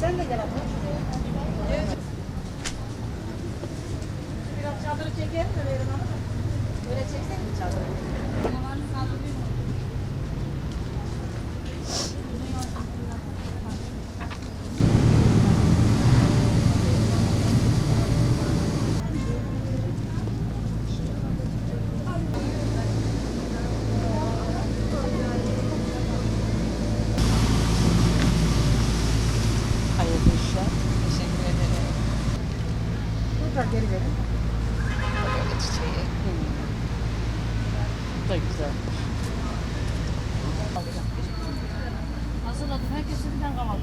Sen de gel abla. Biraz çadırı çekelim mi Meryem Hanım? Böyle çeksek mi çadırı? Verin. Böyle çiçeği. Bu da güzel. Hazırladım. Herkes şimdiden kahvaltı.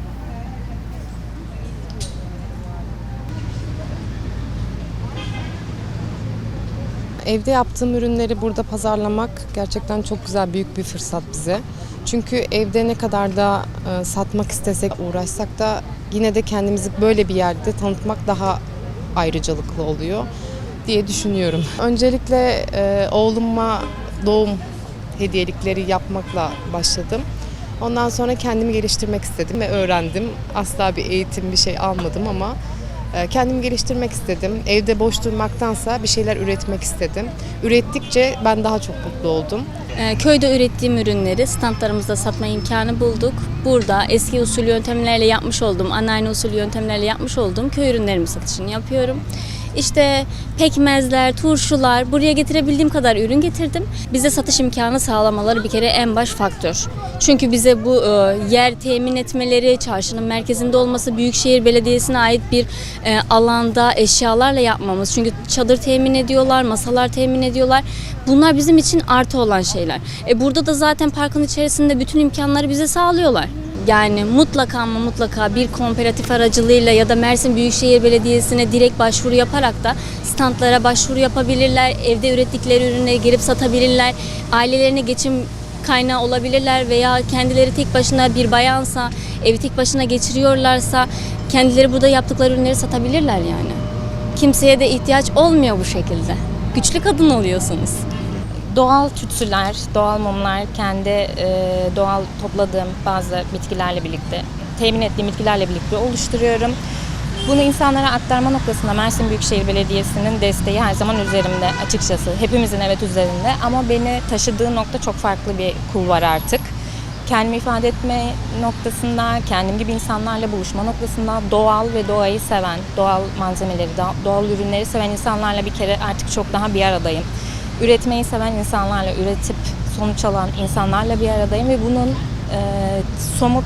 Evde yaptığım ürünleri burada pazarlamak gerçekten çok güzel, büyük bir fırsat bize. Çünkü evde ne kadar da e, satmak istesek, uğraşsak da yine de kendimizi böyle bir yerde tanıtmak daha ayrıcalıklı oluyor diye düşünüyorum. Öncelikle e, oğluma doğum hediyelikleri yapmakla başladım. Ondan sonra kendimi geliştirmek istedim ve öğrendim. Asla bir eğitim, bir şey almadım ama kendimi geliştirmek istedim. Evde boş durmaktansa bir şeyler üretmek istedim. Ürettikçe ben daha çok mutlu oldum. Ee, Köyde ürettiğim ürünleri standlarımızda satma imkanı bulduk. Burada eski usul yöntemlerle yapmış olduğum, anneanne usul yöntemlerle yapmış olduğum köy ürünlerimi satışını yapıyorum. İşte pekmezler, turşular, buraya getirebildiğim kadar ürün getirdim. Bize satış imkanı sağlamaları bir kere en baş faktör. Çünkü bize bu e, yer temin etmeleri, çarşının merkezinde olması, Büyükşehir Belediyesi'ne ait bir e, alanda eşyalarla yapmamız. Çünkü çadır temin ediyorlar, masalar temin ediyorlar. Bunlar bizim için artı olan şeyler. E burada da zaten parkın içerisinde bütün imkanları bize sağlıyorlar. Yani mutlaka ama mutlaka bir kooperatif aracılığıyla ya da Mersin Büyükşehir Belediyesi'ne direkt başvuru yaparak da standlara başvuru yapabilirler. Evde ürettikleri ürünleri gelip satabilirler. Ailelerine geçim kaynağı olabilirler veya kendileri tek başına bir bayansa, evi tek başına geçiriyorlarsa kendileri burada yaptıkları ürünleri satabilirler yani. Kimseye de ihtiyaç olmuyor bu şekilde. Güçlü kadın oluyorsunuz. Doğal tütsüler, doğal mumlar, kendi e, doğal topladığım bazı bitkilerle birlikte, temin ettiğim bitkilerle birlikte oluşturuyorum. Bunu insanlara aktarma noktasında Mersin Büyükşehir Belediyesi'nin desteği her zaman üzerimde açıkçası. Hepimizin evet üzerinde ama beni taşıdığı nokta çok farklı bir kulvar artık. Kendimi ifade etme noktasında, kendim gibi insanlarla buluşma noktasında doğal ve doğayı seven, doğal malzemeleri, doğal ürünleri seven insanlarla bir kere artık çok daha bir aradayım üretmeyi seven insanlarla, üretip sonuç alan insanlarla bir aradayım ve bunun e, somut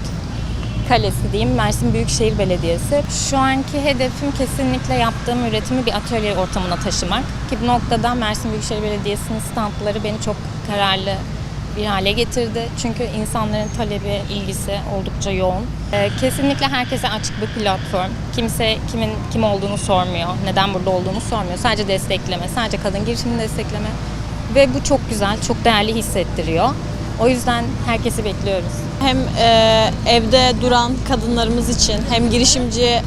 kalesi diyeyim Mersin Büyükşehir Belediyesi. Şu anki hedefim kesinlikle yaptığım üretimi bir atölye ortamına taşımak. Ki bu noktada Mersin Büyükşehir Belediyesi'nin standları beni çok kararlı bir hale getirdi. Çünkü insanların talebi, ilgisi oldukça yoğun. Ee, kesinlikle herkese açık bir platform. Kimse kimin kim olduğunu sormuyor, neden burada olduğunu sormuyor. Sadece destekleme, sadece kadın girişimini destekleme. Ve bu çok güzel, çok değerli hissettiriyor. O yüzden herkesi bekliyoruz. Hem e, evde duran kadınlarımız için hem girişimci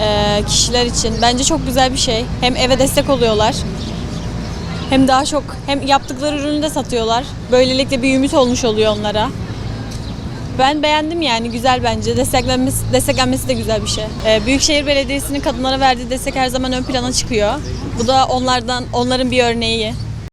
e, kişiler için bence çok güzel bir şey. Hem eve destek oluyorlar. Hem daha çok hem yaptıkları ürünü de satıyorlar. Böylelikle bir ümit olmuş oluyor onlara. Ben beğendim yani güzel bence. Desteklenmesi, desteklenmesi de güzel bir şey. E, Büyükşehir Belediyesi'nin kadınlara verdiği destek her zaman ön plana çıkıyor. Bu da onlardan onların bir örneği.